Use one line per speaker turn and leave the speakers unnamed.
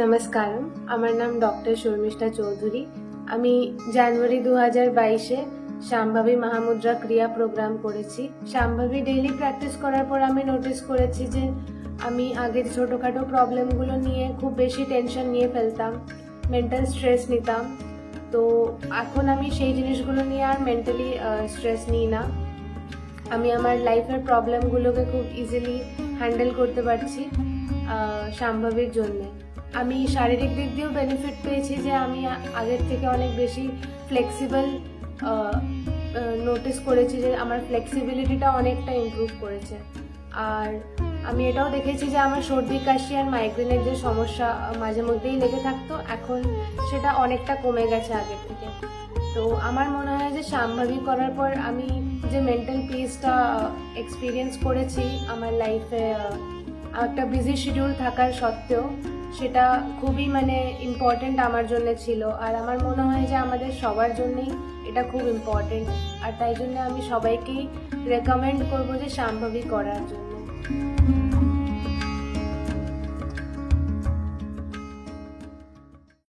নমস্কারম, আমার নাম ডক্টর শর্মিষ্ঠা চৌধুরী। আমি জানুয়ারি দু হাজার বাইশে শাম্ভাবী মহামুদ্রা ক্রিয়া প্রোগ্রাম করেছি। শাম্ভাবী ডেইলি প্র্যাকটিস করার পর আমি নোটিস করেছি যে আমি আগের ছোটোখাটো প্রবলেমগুলো নিয়ে খুব বেশি টেনশন নিয়ে ফেলতাম মেন্টাল স্ট্রেস নিতাম। তো এখন আমি সেই জিনিসগুলো নিয়ে আর মেন্টালি স্ট্রেস নিই না। আমি আমার লাইফের প্রবলেমগুলোকে খুব ইজিলি হ্যান্ডেল করতে পারছি আহ, সম্ভবের জন্যে। আমি শারীরিক দিক দিয়েও বেনিফিট পেয়েছি যে আমি আগের থেকে অনেক বেশি ফ্লেক্সিবল নোটিস করেছি যে আমার ফ্লেক্সিবিলিটিটা অনেকটা ইমপ্রুভ করেছে। আর আমি এটাও দেখেছি যে আমার সর্দি কাশি আর মাইগ্রেনের যে সমস্যা মাঝে মধ্যেই লেগে থাকতো এখন সেটা অনেকটা কমে গেছে আগের থেকে। তো আমার মনে হয় যে সাম্ভাবী করার পর আমি যে মেন্টাল পিসটা এক্সপিরিয়েন্স করেছি আমার লাইফে একটা বিজি শিডিউল থাকার সত্ত্বেও, সেটা খুবই মানে ইম্পর্টেন্ট আমার জন্য ছিল। আর আমার মনে হয় যে আমাদের সবার জন্যই এটা খুব ইম্পর্টেন্ট আর তাই জন্য আমি সবাইকেই রেকমেন্ড করব যে সাম্ভাবী করার জন্য।